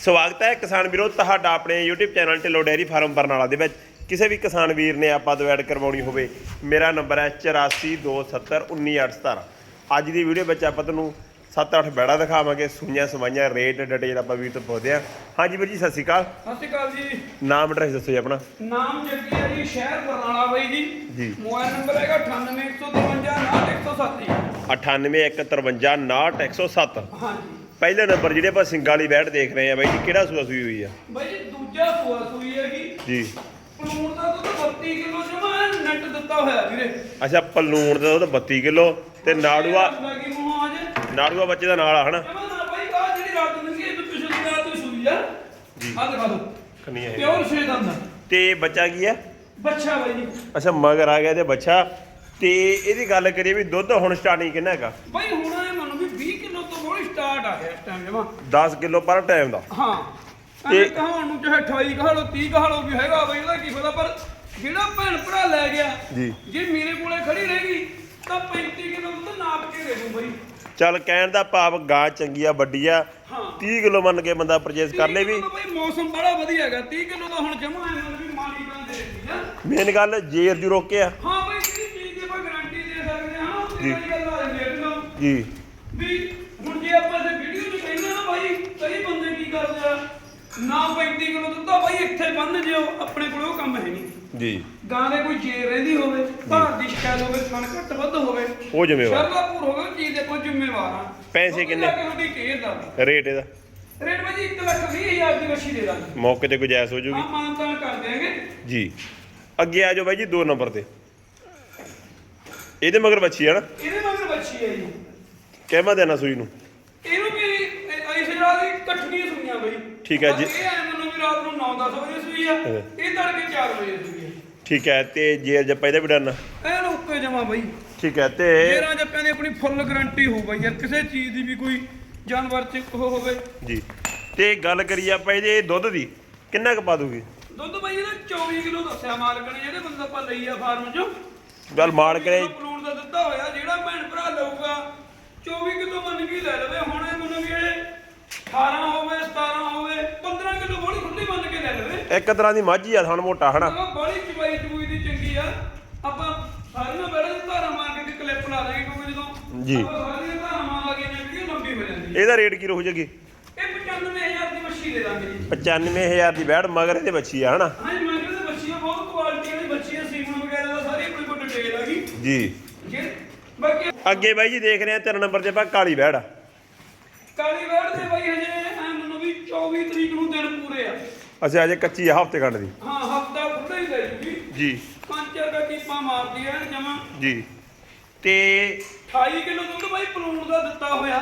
ਸਵਾਗਤ ਹੈ ਕਿਸਾਨ ਵੀਰੋ ਤੁਹਾਡਾ ਆਪਣੇ YouTube channel Dhillon dairy farm Barnala ਦੇ ਵਿੱਚ। ਕਿਸੇ ਵੀ ਕਿਸਾਨ ਵੀਰ ਨੇ ਆਪਾਂ ਤੋਂ ਐਡ ਕਰਵਾਉਣੀ ਹੋਵੇ ਮੇਰਾ ਨੰਬਰ ਹੈ 8427191817 ਅੱਜ ਦੀ ਵੀਡੀਓ ਵਿੱਚ ਆਪਾਂ ਤੁਹਾਨੂੰ 7-8 ਬੈੜਾ ਦਿਖਾਵਾਂਗੇ ਸੂਈਆਂ ਸਵਾਈਆਂ ਰੇਟ ਡਿਟੇਲ ਆਪਾਂ ਵੀਰ ਤੋਂ ਪੁੱਛਦੇ ਹਾਂ। ਹਾਂਜੀ ਵੀਰ ਜੀ ਸਤਿ ਸ਼੍ਰੀ ਅਕਾਲ। ਸਤਿ ਸ਼੍ਰੀ ਅਕਾਲ ਜੀ। ਨਾਮ ਐਡਰੈਸ ਦੱਸੋ ਜੀ ਆਪਣਾ। ਨਾਮ ਜੱਗੀ ਹੈ ਜੀ ਸ਼ਹਿਰ ਬਰਨਾਲਾ ਬਾਈ ਜੀ। ਜੀ। ਮੋਬਾਈਲ ਨੰਬਰ ਹੈਗਾ 9815590107 9815599107 ਹਾਂਜੀ। ਪਹਿਲਾ ਨੰਬਰ ਜਿਹੜੇ ਆਪਾਂ ਸਿੰਘਾਂ ਵਾਲੀ ਬੈਠ ਦੇਖ ਰਹੇ ਆ ਬਾਈ ਜੀ ਕਿਹੜਾ ਸੂਆ ਸੂਈ ਹੋਈ ਆ? ਬਾਈ ਜੀ ਦੂਜਾ ਸੂਆ ਸੂਈ ਹੈਗੀ ਜੀ। ਪਲੂਣ ਦਾ ਦੁੱਧ 32 ਕਿਲੋ ਜਮਾ ਨੈਟ ਦਿੱਤਾ ਹੋਇਆ ਵੀਰੇ। ਅੱਛਾ ਪਲੂਣ ਦਾ ਦੁੱਧ 32 ਕਿਲੋ ਤੇ ਨਾੜੂਆ ਨਾੜੂਆ ਬੱਚੇ ਦਾ ਨਾਲ ਆ ਹਨਾ? ਤੇ ਬੱਚਾ ਕੀ ਹੈ ਬੱਚਾ ਬਾਈ ਜੀ। ਅੱਛਾ ਮਗਰ ਆ ਗਿਆ ਤੇ ਬੱਚਾ। ਤੇ ਇਹਦੀ ਗੱਲ ਕਰੀਏ ਵੀ ਦੁੱਧ ਹੁਣ ਸਟਾਰਟਿੰਗ ਕਿੰਨਾ ਹੈਗਾ? ਬਾਈ ਹੁਣ ਇਹ ਮੰਨੋ ਵੀ 20 ਕਿਲੋ ਤੋਂ ਬੋਲੀ ਸਟਾਰਟ ਆ ਗਿਆ ਇਸ ਟਾਈਮ ਜਮਾ। 10 ਕਿਲੋ ਪਰ ਟਾਈਮ ਦਾ। ਹਾਂ। ਤੇ- ਤੇ ਕਹਾਣ ਨੂੰ ਚਾਹੇ 28 ਕਹਾ ਲਓ 30 ਕਹਾ ਲਓ ਵੀ ਹੈਗਾ ਬਈ ਉਹਦਾ ਕੀ ਪਤਾ ਪਰ ਜਿਹੜਾ ਭੈਣ ਭਰਾ ਲੈ ਗਿਆ ਜੀ। ਜੇ ਮੇਰੇ ਕੋਲੇ ਖੜੀ ਰਹੇਗੀ ਤਾਂ 35 ਕਿਲੋ ਦੁੱਧ ਨਾਪ ਕੇ ਦੇ ਦੂੰ ਬਈ। ਚੱਲ ਕਹਿਣ ਦਾ ਭਾਵ ਗਾਂ ਚੰਗੀ ਆ ਵੱਡੀ ਆ। ਹਾਂ। 30 ਕਿਲੋ ਮੰਨ ਕੇ ਬੰਦਾ ਪਰਚੇਸ ਕਰ ਲੇ 30 ਵੀ ਕਿਲੋ ਤਾਂ ਬਈ ਮੌਸਮ ਬੜਾ ਵਧੀਆ ਹੈਗਾ। 30 ਕਿਲੋ ਤਾਂ ਹੁਣ ਜਮਾ ਹੈ ਮਤਲਬ ਵੀ ਮਾਲੀ ਗਾਂ ਦੇ ਦਿੱਤੀ ਆ। ਮੇਨ ਗੱਲ ਜੇਰ ਜੂ ਰੋਕਿਆ ਹਾਂ ਬਈ ਜਿਹੜੀ ਚੀਜ਼ ਦੀ ਆਪਾਂ ਗਾਰੰਟੀ ਦੇ ਸਕਦੇ ਹਾਂ ਜੀ। ਦੀ ਗੱਲ ਆ ਜਾਂਦੀ ਹੈ ਨਾ ਜੀ। ਵੀ ਹੁਣ ਜੇ ਆਪਾਂ ਇਸ ਵੀਡੀਓ 'ਚ ਕਹਿੰਦੇ ਨਾ ਬਾਈ ਕਈ ਬੰਦੇ ਕੀ ਕਰਦੇ ਆ ਨਾ 35 ਕਿਲੋ ਦੁੱਧ ਆ ਬਾਈ ਇੱਥੇ ਬੰਨ ਜਿਓ ਆਪਣੇ ਕੋਲ ਉਹ ਕੰਮ ਹੈ ਨਹੀਂ। ਜੀ। ਗਾਂ ਦੇ ਕੋਈ ਜੇਰ ਰਹਿੰਦੀ ਹੋਵੇ ਭਾਰ ਦੀ ਸ਼ਿਕਾਇਤ ਹੋਵੇ ਥਣ ਘੱਟ ਵੱਧ ਹੋਵੇ ਉਹ ਜ਼ਿੰਮੇਵਾਰ। ਸ਼ਰਲਾਪੂਰ ਹੋਵੇ ਉਹ ਚੀਜ਼ ਦੇ ਕੋਈ ਜ਼ਿੰਮੇਵਾਰ ਆ। ਪੈਸੇ ਕਿੰਨੇ? ਉਹਦੀ ਕੇਅਰ ਦਾ। ਰੇਟ ਇਹਦਾ। ਰੇਟ ਭਾਜੀ 1 ਲੱਖ 20 ਹਜ਼ਾਰ ਦੀ ਵਸ਼ੀ ਦੇ ਦਾਂਗੇ। ਮੌਕੇ ਤੇ ਗੁਜਾਇਸ਼ ਹੋ ਆ ਜੂਗੀ ਮਾਨਤਾਨ ਕਰ ਦਿਆਂਗੇ। ਜੀ। ਅੱਗੇ ਆ ਜਾਓ ਬਾਈ ਜੀ 2 ਨੰਬਰ ਤੇ। ਇਹਦੇ ਮਗਰ ਬੱਚੀ ਆ ਨਾ। ਇਹਦੇ ਮਗਰ ਬੱਚੀ ਹੈ ਜੀ। ਕਹਿਮਾ ਦੇਣਾ ਸੂਈ ਨੂੰ ਇਹਨੂੰ ਵੀ ਇਹ- ਇਸ ਰਾਤ ਦੀ ਇਕੱਠੀਆਂ ਸੁਈਆਂ ਬਈ ਠੀਕ ਹੈ ਜੀ। ਇਹ ਐ ਮੈਨੂੰ ਵੀ ਰਾਤ ਨੂੰ 9-10 ਵਜੇ ਸੂਈ ਆ। ਇਹ ਤੜਕੇ 4 ਵਜੇ ਸੂਈ ਆ। ਠੀਕ ਹੈ ਤੇ ਜੇਰ ਜੱਪਾ ਇਹਦਾ ਵੀ ਡਨ ਐਨ ਓਕੇ ਜਮਾ ਬਈ। ਠੀਕ ਹੈ ਤੇ ਜੇਰਾਂ ਜੱਪਿਆਂ ਦੀ ਆਪਣੀ ਫੁੱਲ ਗਾਰੰਟੀ ਹੋ ਬਈ ਯਾਰ ਕਿਸੇ ਚੀਜ਼ ਦੀ ਵੀ ਕੋਈ ਜਾਨਵਰ ਚ ਉਹ ਹੋਵੇ। ਜੀ। ਤੇ ਗੱਲ ਕਰੀਏ ਆਪਾਂ ਇਹਦੇ ਦੁੱਧ ਦੀ ਕਿੰਨਾ ਕੁ ਪਾ ਦੂਗੀ? ਦੁੱਧ ਬਈ ਇਹਦਾ 24 ਕਿਲੋ ਦੱਸਿਆ ਮਾਲਕ ਨੇ ਜਿਹੜੇ ਬੰਦਾ ਆਪਾਂ ਲਈ ਆ ਫਾਰਮ ਚੋਂ। ਗੱਲ ਮਾਰ ਕਰੇ ਪਲੂਣ ਦਾ ਦਿੱਤਾ ਹੋਇਆ ਜਿਹੜਾ ਭੈਣ ਭਰਾ ਲਊਗਾ 24 ਕਿਲੋ ਮੰਨ ਕੇ ਲੈ ਲਵੇ। ਹੁਣ ਇਹ ਮੈਨੂੰ ਵੀ ਇਹ 18 ਹੋਵੇ 17 ਹੋਵੇ 15 ਕਿਲੋ ਬੋਲੀ ਖੁੱਲੀ ਮੰਨ ਕੇ ਲੈ ਲਵੇ ਇੱਕ ਤਰ੍ਹਾਂ ਦੀ ਮੱਝ ਆ ਥਣ ਮੋਟਾ ਹਨਾ? ਉਹ ਬੜੀ ਚਵਾਈ ਚਬੂਈ ਦੀ ਚੰਗੀ ਆ। ਆਪਾਂ ਸਾਰੀਆਂ ਬੜੇ ਧਾਰਾਂ ਮਾਰ ਕੇ ਕਲਿੱਪ ਲਾ ਦੇਗੇ ਕਿਉਂਕਿ ਜਦੋਂ ਜੀ। ਆਪਾਂ ਸਾਰੀਆਂ ਧਾਰਾਂ ਮਾਰ ਲੱਗੇ ਨੇ ਵੀਡੀਓ ਲੰਬੀ ਹੋ ਜਾਂਦੀ ਇਹਦਾ ਰੇਟ ਕੀ ਰਹੂ ਜਗੀ? ਇਹ 95000 ਦੀ ਮੱਛੀ ਦੇ ਦਾਂਗੇ ਜੀ। 95000 ਦੀ ਬੈੜ ਮਗਰ ਇਹਦੇ ਬੱਚੀ ਆ ਹਨਾ? ਹਾਂਜੀ ਕਹਿੰਦਾ ਬੱਚੀਆਂ ਬਹੁਤ ਕੁਆਲਿਟੀ ਵਾਲੀ ਬੱਚੀਆਂ ਸੀਮਨ ਵਗੈਰਾ ਦਾ ਸਾਰੀ ਆਪਣੀ ਕੋਲ ਡਿਟੇਲ ਆ ਗਈ ਜੀ। ਜੇ ਬਾਕੀ ਅੱਗੇ ਬਾਈ ਜੀ ਦੇਖ ਰਹੇ ਆ ਤਿੰਨ ਨੰਬਰ ਤੇ ਆਪਾਂ ਕਾਲੀ ਬੈੜ ਆ। ਕਾਲੀ ਵੇੜ ਦੇ ਬਾਈ ਹਜੇ ਐ ਮੈਨੂੰ ਵੀ 24 ਤਰੀਕ ਨੂੰ ਦਿਨ ਆ ਅੱਛਾ ਅਜੇ ਕੱਚੀ ਆ ਹਫ਼ਤੇ ਖੰਡ ਦੀ। ਹਾਂ ਹਫਤਾ ਪੂਰਾ ਹੀ ਜੂਗੀ ਜੀ। ਪੰਜ ਚਾਰ ਦਾ ਕੀਪਾ ਮਾਰਦੀ ਐ ਜਮਾ। ਜੀ। ਤੇ 28 ਕਿਲੋ ਦੁੱਧ ਬਾਈ ਪਲੂਣ ਦਾ ਦਿੱਤਾ ਹੋਇਆ।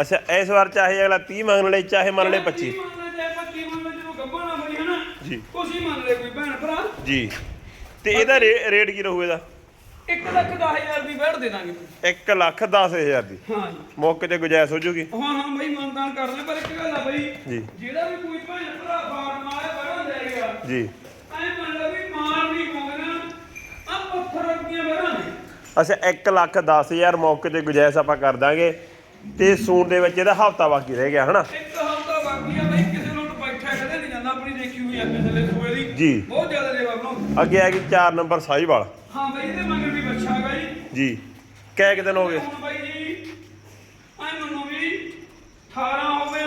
ਅੱਛਾ ਇਸ ਵਾਰ ਚਾਹੇ ਅਗਲਾ 30 ਮੰਗਣ ਲਈ ਚਾਹੇ ਮੰਨ ਲੈ 25 ਮੰਨ ਲੈ ਚਾਹੇ 25 ਮੰਨ ਲੈ ਜਦੋਂ ਗੱਭਾ ਨਾ ਬਈ ਹਨਾ? ਜੀ। ਕੁਛ ਹੀ ਮੰਨ ਲੈ ਕੋਈ ਭੈਣ ਭਰਾ। ਜੀ। ਤੇ ਇਹਦਾ ਰੇਟ ਕੀ ਰਹੂ ਇਹਦਾ? 1 ਲੱਖ 10000 ਦੀ ਵੇੜ ਦੇ ਦਾਂਗੇ। 1 ਲੱਖ 10000 ਦੀ। ਹਾਂ ਜੀ। ਮੌਕੇ ਤੇ ਗੁਜਾਇਸ਼ ਹੋ ਜੂਗੀ। ਹਾਂ ਹਾਂ ਬਈ ਮਾਨਦਾਨ ਕਰ ਲੈ ਪਰ ਇੱਕ ਗੱਲ ਆ ਬਈ। ਜਿਹੜਾ ਵੀ ਕੋਈ ਭੈਣ ਭਰਾ ਬੜਾ ਜੀ। ਐ ਮੰਨ ਲਓ ਵੀ ਮਾਰ ਨਹੀਂ ਪਾਉਂਦੇ ਆ ਪੱਥਰ ਅੱਗੀਆਂ ਬਰਾਂ ਨੇ ਅੱਛਾ 1 ਲੱਖ 10000 ਮੌਕੇ ਤੇ ਗੁਜਾਇਸ਼ ਆਪਾਂ ਕਰ ਦਾਂਗੇ ਤੇ ਸੂਣ ਦੇ ਵਿੱਚ ਇਹਦਾ ਹਫਤਾ ਬਾਕੀ ਰਹਿ ਗਿਆ ਹਨਾ? ਇੱਕ ਹਫ਼ਤਾ ਬਾਕੀ ਆ ਬਈ ਕਿਸੇ ਨੂੰ ਬੈਠਾ ਕਦੇ ਨਹੀਂ ਜਾਂਦਾ ਆਪਣੀ ਦੇਖੀ ਹੋਈ ਆ ਪਿਛਲੇ ਸੋਏ ਦੀ। ਜੀ। ਬਹੁਤ ਜ਼ਿਆਦਾ ਦੇਵਾ ਬਣਾਉਂਦਾ ਅੱਗੇ ਆ ਗਈ 4 ਨੰਬਰ ਸਾਈਵਾਲ ਹਾਂ ਬਈ ਇਹਦੇ ਮਗਰ ਵੀ ਬੱਚਾ ਹੈਗਾ ਜੀ। ਜੀ। ਕੈ ਕਿ ਦਿਨ ਹੋ ਗਏ? ਹੁਣ ਬਾਈ ਜੀ ਐ ਮੈਨੂੰ ਵੀ 18 ਹੋਵੇ 17 ਹੋਵੇ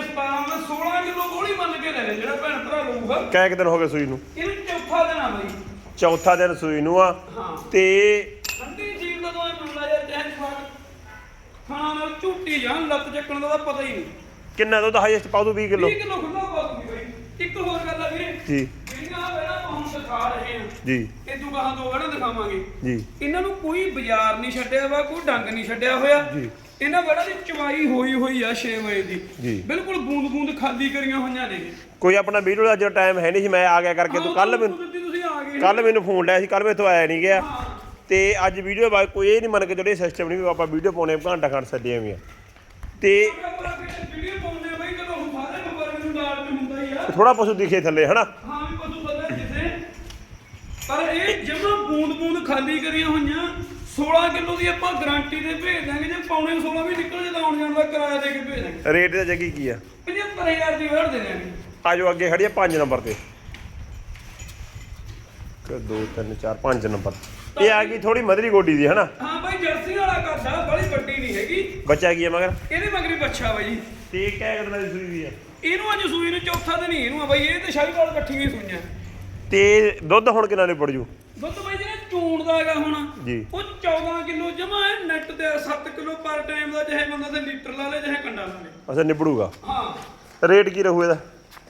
16 ਕਿਲੋ ਗੋਲੀ ਮੰਨ ਕੇ ਲੈ ਲੈ ਜਿਹੜਾ ਭੈਣ ਭਰਾ ਲਊਗਾ। ਕੈ ਦਿਨ ਹੋ ਗਏ ਸੂਈ ਨੂੰ? ਇਹਨੂੰ ਚੌਥਾ ਦੇਣਾ ਬਈ। ਚੌਥਾ ਦਿਨ ਸੂਈ ਨੂੰ ਆ। ਹਾਂ। ਤੇ ਠੰਡੀ ਜੀਵ ਦਾ ਤਾਂ ਮੰਨ ਲਾ ਯਾਰ ਚਾਹੇ ਜਵਾਨ ਖਾਣਾ ਨਾਲ ਝੂਟੀ ਜਾਣ ਲੱਤ ਚੱਕਣ ਦਾ ਤਾਂ ਪਤਾ ਹੀ ਨਹੀਂ। ਕਿੰਨਾ ਦੁੱਧ ਹਾਈਐਸਟ ਪਾਉ ਤੂੰ 20 ਕਿਲੋ। 20 ਕਿਲੋ ਖੁੱਲਾ ਪਾ ਦੂਗੀ ਬਈ। ਇੱਕ ਹੋਰ ਗੱਲ ਆ ਵੀਰੇ। ਜੀ। ਜਿਹੜੀਆਂ ਵੇੜਾ ਹੁਣ ਦਿਖਾ ਰਹੇ ਹਾਂ। ਜੀ। ਇਹ ਤੋਂ ਗਾਹਾਂ ਦੋ ਵੇੜਾ ਦਿਖਾਵਾਂਗੇ। ਜੀ। ਇਹਨਾਂ ਨੂੰ ਕੋਈ ਬਾਜ਼ਾਰ ਨਹੀਂ ਛੱਡਿਆ ਵਾ ਕੋਈ ਡੰਗ ਨਹੀਂ ਛੱਡਿਆ ਹੋਇਆ। ਜੀ। ਇਹਨਾਂ ਵੇੜਾ ਦੀ ਚਵਾਈ ਹੋਈ ਹੋਈ ਆ 6 ਵਜੇ ਦੀ। ਬਿਲਕੁਲ ਬੂੰਦ ਬੂੰਦ ਖਾਲੀ ਕਰੀਆਂ ਹੋਈਆਂ ਨੇ। ਕੋਈ ਆਪਣਾ ਵੀਡੀਓ ਦਾ ਜਿਹੜਾ ਟਾਈਮ ਹੈ ਨਹੀਂ ਸੀ ਮੈਂ ਆ ਗਿਆ ਕਰਕੇ ਤੂੰ ਕੱਲ ਮੈਨੂੰ ਕੱਲ ਮੈਨੂੰ ਫੋਨ ਲਿਆ ਸੀ ਕੱਲ ਮੈਥੋਂ ਆਇਆ ਨਹੀਂ ਗਿਆ। ਤੇ ਅੱਜ ਵੀਡੀਓ ਬਾਅਦ ਕੋਈ ਇਹ ਨਹੀਂ ਮੰਨ ਕੇ ਜਿਹੜੇ ਸਿਸਟਮ ਨਹੀਂ ਵੀ ਆਪਾਂ ਵੀਡੀਓ ਪਾਉਣੇ ਘੰਟਾ ਖੰਡ ਛੱਡੀਆਂ ਵੀ ਆ ਤੇ ਆਪਾਂ ਵੀਡੀਓ ਪਾਉਂਦੇ ਆ ਬਈ ਜਦੋਂ ਹੁਣ ਸਾਰੇ ਨੰਬਰ ਮੈਨੂੰ ਨਾਲ ਤੇ ਹੁੰਦਾ ਹੀ ਆ। ਥੋੜਾ ਪਸ਼ੂ ਦਿਖੇ ਥੱਲੇ ਹਨਾ? ਹਾਂ ਵੀ ਪਸ਼ੂ ਪਤਾ ਪਰ ਇਹ ਜਮਾ ਬੂੰਦ ਬੂੰਦ ਖਾਲੀ ਕਰੀਆਂ ਹੋਈਆਂ 16 ਕਿਲੋ ਦੀ ਆਪਾਂ ਗਾਰੰਟੀ ਤੇ ਭੇਜ ਦਾਂਗੇ ਜੇ ਪੌਣੇ 16 ਵੀ ਨਿਕਲ ਜੇ ਤਾਂ ਆਉਣ ਜਾਣ ਦਾ ਕਿਰਾਇਆ ਦੇ ਕੇ ਭੇਜ ਦਾਂਗੇ ਰੇਟ ਦਾ ਜੱਗੀ ਕੀ ਆ? 75 75000 ਦੀ ਵੇੜ ਦੇ ਦੇਣੀ ਆਜੋ ਅੱਗੇ ਖੜੀ ਆ 5 ਨੰਬਰ ਤੇ। 1 2 3 4 5 ਨੰਬਰ। ਇਹ ਆ ਗਈ ਥੋੜੀ ਮਧਰੀ ਗੋਡੀ ਦੀ ਹਨਾ? ਹਾਂ ਬਾਈ ਜਰਸੀ ਵਾਲਾ ਕਰਦਾ ਬੜੀ ਵੱਡੀ ਨਹੀਂ ਹੈਗੀ। ਬੱਚਾ ਕੀ ਹੈ ਮਗਰ? ਇਹਦੇ ਮਗਰੀ ਬੱਚਾ ਬਾਈ। ਜੀ ਤੇ ਕਹਿ ਕਿੰਨਾ ਦੀ ਸੂਈ ਦੀ ਆ। ਇਹਨੂੰ ਅੱਜ ਸੂਈ ਨੂੰ ਚੌਥਾ ਦਿਨ ਹੀ ਇਹਨੂੰ ਆ ਬਾਈ ਇਹ ਤੇ ਸ਼ਾਹੀਵਾਲ ਇਕੱਠੀਆਂ ਹੀ ਸੂਈਆਂ। ਤੇ ਦੁੱਧ ਹੁਣ ਕਿੰਨਾ ਨੇ ਪੜ ਜੂ? ਦੁੱਧ ਬਾਈ ਚੂਣ ਦਾ ਹੈਗਾ ਹੁਣ। ਜੀ। ਉਹ 14 ਕਿਲੋ ਜਮਾ ਹੈ ਨੈਟ ਤੇ 7 ਕਿਲੋ ਪਰ ਟਾਈਮ ਦਾ ਚਾਹੇ ਬੰਦਾ ਤੇ ਲੀਟਰ ਲਾ ਲੇ ਚਾਹੇ ਕੰਡਾ ਲਾ ਲੇ। ਅੱਛਾ ਨਿਬੜੂਗਾ। ਹਾਂ। ਰੇਟ ਕੀ ਰਹੂ ਇਹਦਾ?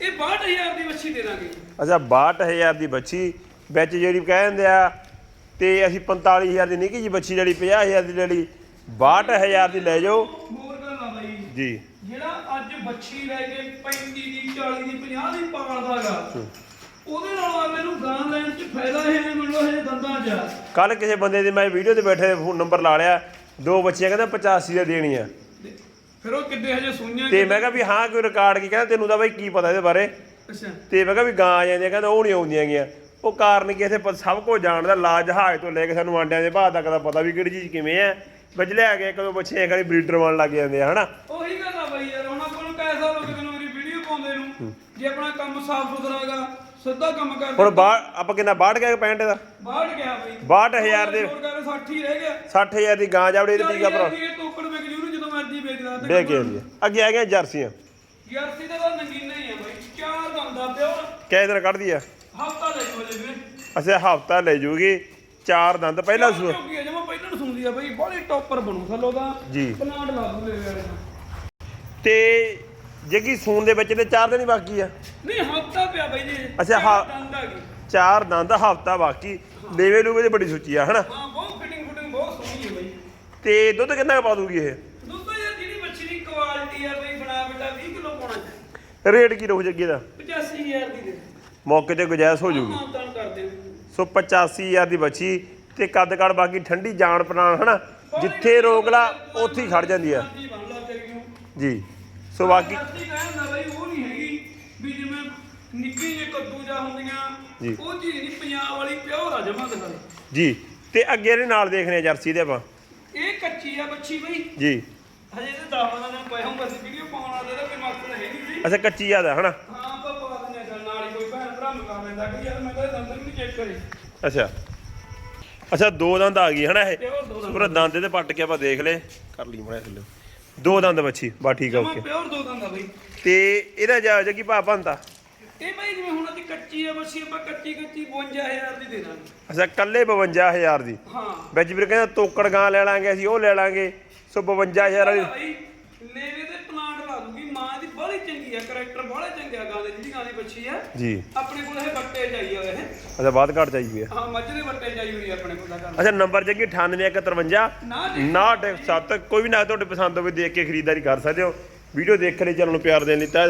ਇਹ 62000 ਦੀ ਵੱਛੀ ਦੇ ਦਾਂਗੇ। ਅੱਛਾ 62000 ਦੀ ਬੱਚੀ ਵਿੱਚ ਜਿਹੜੀ ਕਹਿ ਦਿੰਦੇ ਆ ਤੇ ਅਸੀਂ 45000 ਦੀ ਨਿੱਕੀ ਜੀ ਬੱਚੀ ਜਿਹੜੀ 50000 ਦੀ ਜਿਹੜੀ 62000 ਦੀ ਲੈ ਜਾਓ। ਹੋਰ ਗੱਲ ਆ ਬਾਈ। ਜੀ। ਜਿਹੜਾ ਅੱਜ ਬੱਚੀ ਲੈ ਕੇ 35 ਦੀ 40 ਦੀ 50 ਦੀ ਪਾਲਦਾਗਾ ਉਹਦੇ ਨਾਲੋਂ ਅਗਲੇ ਨੂੰ ਗਾਂ ਲੈਣ ਚ ਫਾਇਦਾ ਹੈ ਮੈਨੂੰ ਇਹ ਦੰਦਾਂ ਚ। ਕੱਲ ਕਿਸੇ ਬੰਦੇ ਦੀ ਮੈਂ ਵੀਡੀਓ ਤੇ ਬੈਠੇ ਫੋਨ ਨੰਬਰ ਲਾ ਲਿਆ ਦੋ ਬੱਚੀਆਂ ਕਹਿੰਦਾ 85 ਦਾ ਦੇਣੀ ਆ ਫਿਰ ਉਹ ਕਿੱਦੇ ਹਜੇ ਸੂਈਆਂ ਤੇ ਮੈਂ ਕਿਹਾ ਵੀ ਹਾਂ ਕੋਈ ਰਿਕਾਰਡ ਕੀ ਕਹਿੰਦਾ ਤੈਨੂੰ ਤਾਂ ਬਾਈ ਕੀ ਪਤਾ ਇਹਦੇ ਬਾਰੇ? ਅੱਛਾ। ਤੇ ਮੈਂ ਕਿਹਾ ਵੀ ਗਾਂ ਆ ਜਾਂਦੀਆਂ ਕਹਿੰਦਾ ਉਹ ਨਹੀਂ ਆਉਂਦੀਆਂ ਗੀਆਂ ਉਹ ਕਾਰਨ ਕੀ ਇੱਥੇ ਸਭ ਕੁਝ ਜਾਣਦਾ ਲਾ ਜਹਾਜ਼ ਤੋਂ ਲੈ ਕੇ ਸਾਨੂੰ ਆਂਡਿਆਂ ਦੇ ਭਾਅ ਤੱਕ ਦਾ ਪਤਾ ਵੀ ਕਿਹੜੀ ਚੀਜ਼ ਕਿਵੇਂ ਆ। ਵਿੱਚ ਲੈ ਕੇ ਕਦੋਂ ਬੱਚੇ ਖਾਲੀ ਬਰੀਡਰ ਬਣ ਲੱਗ ਜਾਂਦੇ ਆ ਹਨਾ? ਉਹੀ ਗੱਲ ਆ ਬਾਈ ਯਾਰ ਹੁਣ ਆਪਾਂ ਨੂੰ ਕੈਸਾ ਲੋਕ ਜਦੋਂ ਮੇਰੀ ਵੀਡੀਓ ਪਾਉਂਦੇ ਨੂੰ। ਜੇ ਆਪਣਾ ਕੰਮ ਸਾਫ਼ ਸੁਥਰਾਗਾ ਸਿੱਧਾ ਕੰਮ ਕਰਦੇ ਹੁਣ ਬਾਹਰ ਆਪਾਂ ਕਿੰਨਾ ਬਾਹਰ ਗਿਆ 65 ਦਾ? ਬਾਹਰ ਗਿਆ ਬਾਈ। 62000 ਦੇ ਹੋਰ ਕਰ 60 ਹੀ ਰਹਿ ਗਿਆ। 60000 ਦੀ ਗਾਂ ਜਾਵੜੀ ਤੇ ਟੀਕਾ ਭਰਾ ਇਹ ਟੋਕੜ ਵੇਚ ਜੂ ਜਦੋਂ ਮਰਜ਼ੀ ਵੇਚਦਾ ਤੇ ਦੇ ਕੇ ਅੱਗੇ ਆ ਗਈਆਂ ਜਰਸੀਆਂ। ਜਰਸੀ ਦਾ ਤਾਂ ਨਗੀਨਾ ਹੀ ਆ ਬਾਈ। ਚਾਰ ਦੰਦਾ ਪਿਓ। ਕਿਹ ਦਿਨ ਕੱਢਦੀ ਆ? ਹਫਤਾ ਲੈ ਜੋ ਜੇ ਵੀਰੇ। ਅਸੀਂ ਹਫਤਾ ਲੈ ਜੂਗੀ। ਚਾਰ ਦੰਦ ਪਹਿਲਾ ਸੂ ਕਿਉਂਕਿ ਜਮਾ ਪਹਿਲਾਂ ਨੂੰ ਸੁਣਦੀ ਆ ਬਾਈ ਬੜੀ ਟੌਪਰ ਬਣੂ ਥੱਲੋਂ ਦਾ ਜੀ। ਪਲਾਂਟ ਲਾ ਦੂ ਲੈ ਯਾਰ। ਤੇ ਜੱਗੀ ਸੂਣ ਦੇ ਵਿੱਚ ਤੇ ਚਾਰ ਦਿਨ ਹੀ ਬਾਕੀ ਆ। ਨਹੀਂ ਹਫਤਾ ਪਿਆ ਬਾਈ ਜੀ। ਅੱਛਾ, ਹਾਂ। ਦੰਦ ਆ ਗਈ ਚਾਰ ਦੰਦ ਹਫਤਾ ਬਾਕੀ। ਲੇਵੇ ਲੂਵੇ ਤੇ ਬੜੀ ਸੁੱਚੀ ਆ ਹਨਾ? ਹਾਂ ਬਹੁਤ ਫਿਟਿੰਗ ਫੁਟਿੰਗ ਬਹੁਤ ਸੋਹਣੀ ਹੈ ਬਾਈ। ਤੇ ਦੁੱਧ ਕਿੰਨਾ ਕੁ ਪਾ ਦੂਗੀ ਇਹ? ਦੁੱਧ ਯਾਰ ਜਿਹੜੀ ਮੱਛੀ ਦੀ ਕੁਆਲਿਟੀ ਆ ਬਈ ਬਣਾ ਬੇਟਾ 20 ਕਿਲੋ ਪਾਉਣਾ। ਚਾਹੀਦਾ ਰੇਟ ਕੀ ਰਹੂ ਜੱਗੀ ਦਾ? 85000 ਦੀ ਦੇ। ਮੌਕੇ ਤੇ ਗੁਜਾਇਸ਼ ਹੋ ਜੂਗੀ। ਹਾਂ ਤਾਂ ਕਰ ਦੇ ਸੋ 85000 ਦੀ ਬੱਚੀ ਤੇ ਕੱਦ ਕਾੜ ਬਾਕੀ ਠੰਡੀ ਜਾਨ ਪ੍ਰਾਣ ਹਨਾ? ਜਿੱਥੇ ਰੋਕ ਲਾ ਉੱਥੇ ਹੀ ਖੜ ਜਾਂਦੀ ਆ। ਲਾ ਤੇਰੀ ਨੂੰ। ਜੀ। ਸੋ ਬਾਕੀ ਜਰਸੀ ਕਹਿੰਦਾ ਬਈ ਉਹ ਨਹੀਂ ਹੈਗੀ ਵੀ ਜਿਵੇਂ ਨਿੱਕੀ ਜਿਹੀ ਕੱਦੂ ਜਾਂ ਹੁੰਦੀਆਂ ਜੀ। ਉਹ ਚੀਜ਼ ਨਹੀਂ ਪੰਜਾਬ ਵਾਲੀ ਪਿਓਰ ਆ ਜਮਾ ਤੇ ਸਾਰੇ ਜੀ ਤੇ ਅੱਗੇ ਇਹਦੇ ਨਾਲ ਦੇਖਨੇ ਆ ਜਰਸੀ ਦੇ ਆਪਾਂ। ਇਹ ਕੱਚੀ ਆ ਬੱਚੀ ਬਈ। ਜੀ। ਹਜੇ ਤੇ 10 ਦਿਨ ਪਏ ਹੋਊਗਾ ਅਸੀਂ ਵੀਡੀਓ ਪਾਉਣ ਵਾਲੇ ਦਾ ਕੋਈ ਮਕਸਦ ਹੈ ਨਹੀਂ ਸੀ ਅੱਛਾ ਕੱਚੀ ਯਾਦ ਆ ਹਨਾ? ਹਾਂ ਆਪਾਂ ਪਾ ਦਿੰਦੇ ਆ ਚੱਲ ਨਾਲ ਹੀ ਕੋਈ ਭੈਣ ਭਰਾ ਮੰਗਾ ਲੈਂਦਾ ਕਿ ਯਾਰ ਮੈਂ ਤਾਂ ਦੰਦ ਵੀ ਨਹੀਂ ਚੈੱਕ ਕਰੇ। ਅੱਛਾ। ਅੱਛਾ ਦੋ ਦੰਦ ਆ ਗਈ ਹਨਾ ਇਹ? ਦੋ ਦੰਦ ਪੂਰਾ ਦੰਦ ਇਹਦੇ ਪੱਟ ਕੇ ਆਪਾਂ ਦੇਖ ਲਏ। ਕਰ ਲਈ ਮੜਾ ਥੱਲੇ। ਦੋ ਦੰਦ ਬੱਚੀ ਬਾ ਠੀਕ ਆ ਓਕੇ। ਪਿਓਰ ਦੋ ਦੰਦ ਆ ਬਈ। ਤੇ ਇਹਦਾ ਜਾ ਜੱਗੀ ਭਾਅ ਬੰਦਾ ਇਹ ਬਈ ਜਿਵੇਂ ਹੁਣ ਅੱਜ ਕੱਚੀ ਆ ਬੱਚੀ ਆਪਾਂ ਕੱਚੀ ਕੱਚੀ 52000 ਦੀ ਦੇ ਦਾਂਗੇ। ਅੱਛਾ ਕੱਲੇ 52000 ਦੀ। ਹਾਂ। ਵਿੱਚ ਵੀਰ ਕਹਿੰਦਾ ਤੋਕੜ ਗਾਂ ਲੈ ਲਾਂਗੇ ਅਸੀਂ ਉਹ ਲੈ ਲਾਂਗੇ। ਸੋ 52000 ਵਾਲੀ ਭਾਈ ਲੇਵੇ ਤੇ ਪਲਾਂਟ ਲਾ ਦੂਗੀ ਮਾਂ ਦੀ ਬੜੀ ਚੰਗੀ ਆ ਕਰੈਕਟਰ ਬੜਾ ਚੰਗਾ ਗਾਂ ਦੇ ਜਿਹੜੀ ਗਾਂ ਦੀ ਬੱਚੀ ਆ। ਜੀ। ਆਪਣੇ ਕੋਲ ਇਹ ਬੱਟੇ ਚਾਹੀਏ ਹੋਏ ਇਹ। ਅੱਛਾ ਬਾਅਦ ਘਟ ਚਾਹੀਦੀ ਹੈ ਹਾਂ ਮੱਝ ਦੇ ਬੱਟੇ ਚਾਹੀਏ ਹੋਈ ਆ ਆਪਣੇ ਕੋਲ ਦਾ ਅੱਛਾ ਨੰਬਰ ਜੱਗੀ 9853 ਨਾ ਜੀ। 987 ਕੋਈ ਵੀ ਨਾ ਤੁਹਾਡੇ ਪਸੰਦ ਹੋਵੇ ਦੇਖ ਕੇ ਖਰੀਦਦਾਰੀ ਕਰ ਸਕਦੇ ਹੋ। ਵੀਡੀਓ ਦੇਖ ਲਈ ਚੈਨਲ ਨੂੰ ਪਿਆਰ ਦੇਣ ਲਈ ਤਹਿ